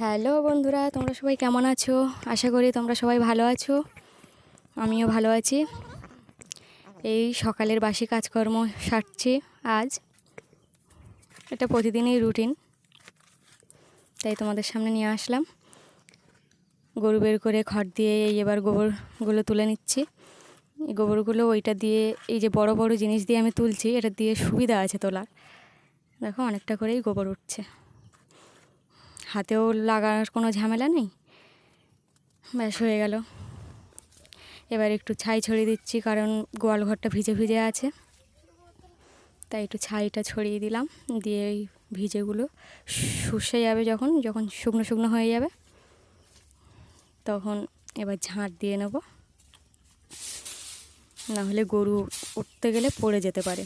Hello বন্ধুরা, তোমরা সবাই কেমন আছো? আশা করি তোমরা সবাই ভালো আছো। আমিও ভালো আছি। এই সকালের বাসি কাজকর্ম সারছি আজ। এটা প্রতিদিনই রুটিন। তাই তোমাদের সামনে নিয়ে আসলাম। গরু বের করে খড় দিয়ে এই এবার গোবরগুলো তুলে নিচ্ছি। এই গোবরগুলো ওইটা দিয়ে এই যে বড় বড় জিনিস দিয়ে আমি তুলছি, এটা দিয়ে সুবিধা আছে তোলার। দেখো, অনেকটা করেই গোবর উঠছে। হাতেও লাগার কোনো ঝামেলা নেই। ব্যাস, হয়ে গেল। এবার একটু ছাই ছড়িয়ে দিচ্ছি, কারণ গোয়াল ঘরটা ভিজে ভিজে আছে। তাই একটু ছাইটা ছড়িয়ে দিলাম, দিয়ে এই ভিজেগুলো শুষে যাবে যখন যখন শুকনো শুকনো হয়ে যাবে। তখন এবার ঝাঁট দিয়ে নেব। নাহলে গরু উঠতে গেলে পড়ে যেতে পারে।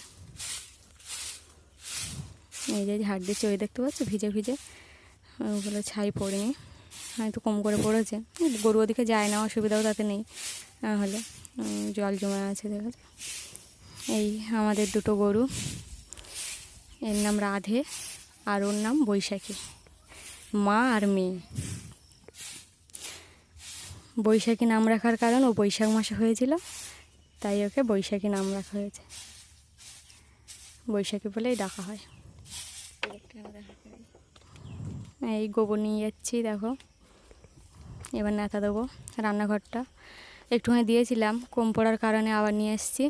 এই যে ঝাড় দিচ্ছে, ওই দেখতে পাচ্ছ? ভিজে ভিজে ওগুলো ছাই পড়েনি। হয়তো কম করে পড়েছে। গরু ওদিকে যায় না, অসুবিধাও তাতে নেই। হলে জল জমে আছে দেখা এই আমাদের দুটো গরু। এর নাম রাধে আর ওর নাম বৈশাখী। মা আর মেয়ে। বৈশাখী নাম রাখার কারণ ও বৈশাখ মাসে হয়েছিল, তাই ওকে বৈশাখী নাম রাখা হয়েছে। বৈশাখী বলেই ডাকা হয়। এই গোবর নিয়ে যাচ্ছি, দেখো। এবার নেতা দেবো রান্নাঘরটা। একটুখানি দিয়েছিলাম, কম পড়ার কারণে আবার নিয়ে এসেছি।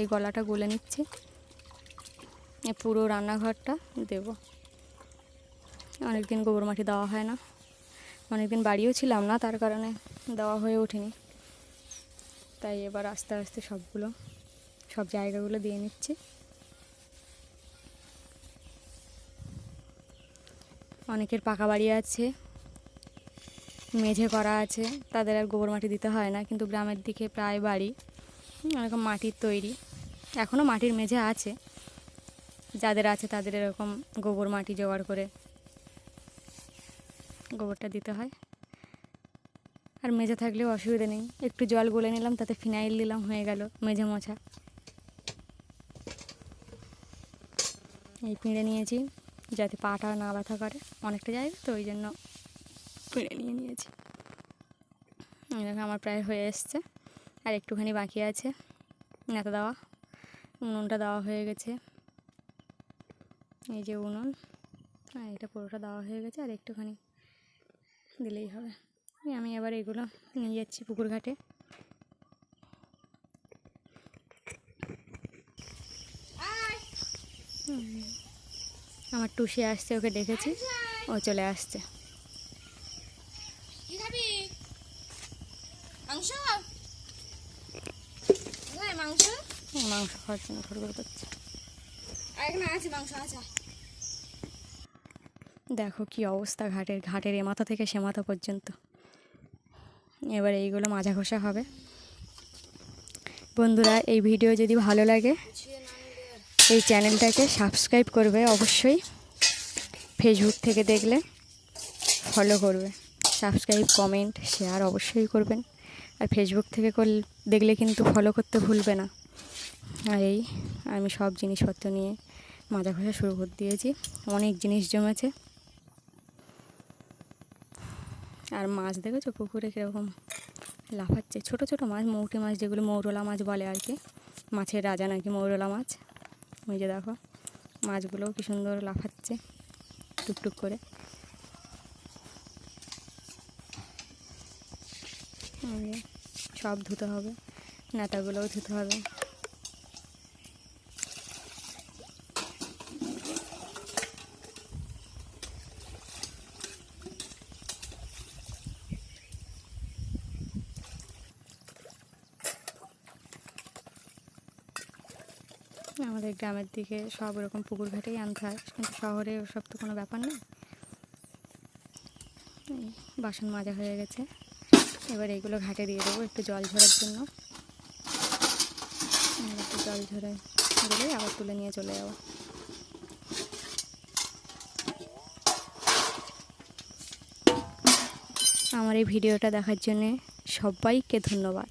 এই গলাটা গুলে নিচ্ছি। পুরো রান্নাঘরটা দেব। অনেকদিন গোবর মাটি দেওয়া হয় না। অনেকদিন বাড়িও ছিলাম না, তার কারণে দেওয়া হয়ে ওঠেনি। তাই এবার আস্তে আস্তে সবগুলো, সব জায়গাগুলো দিয়ে নিচ্ছি। অনেকের পাকা বাড়ি আছে, মেঝে করা আছে, তাদের আর গোবর মাটি দিতে হয় না, কিন্তু গ্রামের দিকে প্রায় বাড়ি এরকম মাটির তৈরি। এখনও মাটির মেঝে আছে, যাদের আছে তাদের এরকম গোবর মাটি জোগাড় করে গোবরটা দিতে হয়। আর মেঝে থাকলেও অসুবিধা নেই, একটু জল গলে নিলাম, তাতে ফিনাইল দিলাম, হয়ে গেল মেঝে মোছা। এই পিঁড়ে নিয়েছি। যাতে পাটা না ব্যথা করে অনেকটা জায়গা তো ওই জন্য পিঁড়ে নিয়ে নিয়েছি। দেখো আমার প্রায় হয়ে এসছে। আর একটুখানি বাকি আছে। নেতা দেওয়া উনুনটা দেওয়া হয়ে গেছে। এই যে উনুন আর এটা পুরোটা দেওয়া হয়ে গেছে আর একটুখানি দিলেই হবে। আমি এবার এগুলো নিয়ে যাচ্ছি পুকুর ঘাটে। আমার টুসি আসছে ওকে ডেকেছি ও চলে আসছে। মাংস? মাংস? খাওয়ার জন্য ঘুরঘুর করছে আছে দেখো কি অবস্থা ঘাটের ঘাটের এ মাথা থেকে সে মাথা পর্যন্ত। এবার এইগুলো মাজা ঘষা হবে। বন্ধুরা এই ভিডিও যদি ভালো লাগে এই চ্যানেলটাকে সাবস্ক্রাইব করবে অবশ্যই। ফেসবুক থেকে দেখলে ফলো করবে। সাবস্ক্রাইব কমেন্ট শেয়ার অবশ্যই করবেন। আর ফেসবুক থেকে করলে দেখলে কিন্তু ফলো করতে ভুলবে না। আর এই, আমি সব জিনিসপত্র নিয়ে মাজা ঘষা শুরু করে দিয়েছি। অনেক জিনিস জমেছে। আর মাছ দেখেছ? পুকুরে কীরকম লাফাচ্ছে। ছোট ছোট মাছ, মৌটি মাছ যেগুলো মৌরলা মাছ বলে আর কি। মাছের রাজা নাকি মৌরলা মাছ? ওই যে দেখো, মাছগুলোও কি সুন্দর লাফাচ্ছে, টুকটুক করে। সব ধুতে হবে, নেতাগুলোও ধুতে হবে। আমাদের গ্রামের দিকে সব এরকম পুকুর ঘাটেই আনতে হয় কিন্তু শহরে ওসব তো কোনো ব্যাপার না। বাসন মাজা হয়ে গেছে। এবার এগুলো ঘাটে দিয়ে দেবো একটু জল ঝরার জন্য। একটু জল ঝরে গেলে আবার তুলে নিয়ে চলে যাব। আমার এই ভিডিওটা দেখার জন্যে সবাইকে ধন্যবাদ।